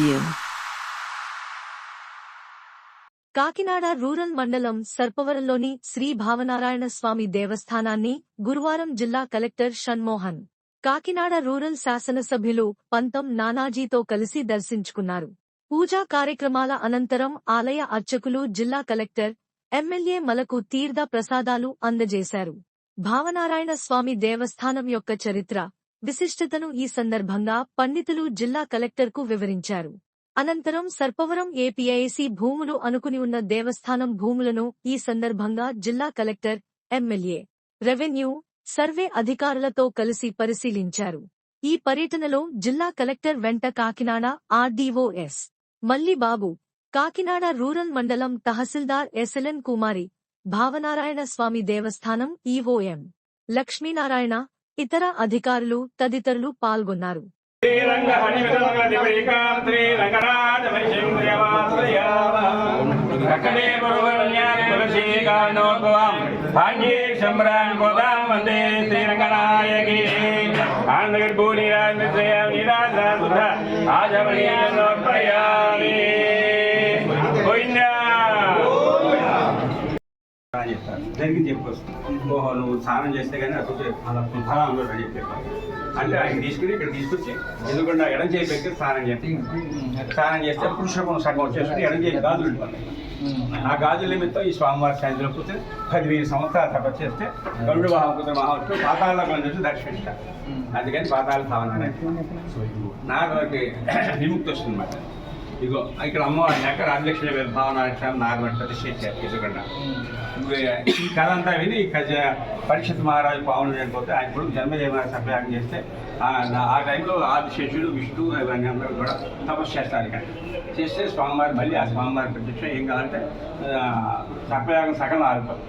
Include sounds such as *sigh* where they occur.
Interview Kakinada rural మండలం సర్పవరంలోని శ్రీ భావనారాయణ స్వామి దేవస్థానాన్ని గురువారం జిల్లా కలెక్టర్ షణ్మోహన్ కాకినాడ రూరల్ శాసనసభ్యులు పంతం నానాజీతో కలిసి దర్శించుకున్నారు. పూజా కార్యక్రమాల అనంతరం ఆలయ అర్చకులు జిల్లా కలెక్టర్ ఎమ్మెల్యే మలకు తీర్థ ప్రసాదాలు అందజేశారు. భావనారాయణ స్వామి దేవస్థానం యొక్క చరిత్ర విశిష్టతను ఈ సందర్భంగా పండితులు జిల్లా కలెక్టర్కు వివరించారు. అనంతరం సర్పవరం ఏపీఐసి భూములు అనుకుని ఉన్న దేవస్థానం భూములను ఈ సందర్భంగా జిల్లా కలెక్టర్ ఎమ్మెల్యే రెవెన్యూ సర్వే అధికారులతో కలిసి పరిశీలించారు. ఈ పర్యటనలో జిల్లా కలెక్టర్ వెంట కాకినాడ ఆర్డీఓఎస్ మల్లిబాబు కాకినాడ రూరల్ మండలం తహసీల్దార్ ఎస్ఎల్ఎన్ కుమారి భావనారాయణ స్వామి దేవస్థానం ఈఓఎం లక్ష్మీనారాయణ ఇతర అధికారులు తదితరులు పాల్గొన్నారు. శ్రీరంగ హరివిధంగ దివైకాం శ్రీరంగరాజ కక్కడే అని చెప్తారు జరిగి చెప్పుకొస్తుంది ఓహో నువ్వు స్నానం చేస్తే కానీ అక్కడ ఫలం ఉండదు అని చెప్పారు. అంటే ఆయన తీసుకుని ఇక్కడ తీసుకొచ్చి ఎందుకంటే ఎడం చేయి పెట్టి స్నానం చేస్తే స్నానం చేస్తే పురుషులకు సగం వచ్చేసుకుని ఎడం చేయి గాజులు ఆ గాజుల నిమిత్తం ఈ స్వామివారి సాయంత్రం పోతే పదివేలు సంవత్సరాలు తపస్సు చేస్తే గరుడు మహాపుత్ర మహావిష్ణు పాతాళ నుంచి దర్శిస్తారు అందుకని పాతాళ భావన నాకు *coughs* విముక్తి వస్తుంది అన్నమాట. ఇగో ఇక్కడ అమ్మవారి అక్కడ రాజలక్ష్మి భావన నాగమని చేశారు ఎందుకంటే. ఈ కథ అంతా విని కజ పరిషత్ మహారాజు పావన చనిపోతే ఆయన ఇప్పుడు జన్మదేవ సభ్యాగం చేస్తే ఆ- టైంలో ఆదిశేషుడు విష్ణు ఇవన్నీ అందరూ కూడా తపస్సు చేస్తారు ఇక్కడ. చేస్తే స్వామివారి మళ్ళీ ఆ స్వామివారి ప్రత్యక్షం ఏం కావాలంటే సభ్యాగం సగం ఆగుతాం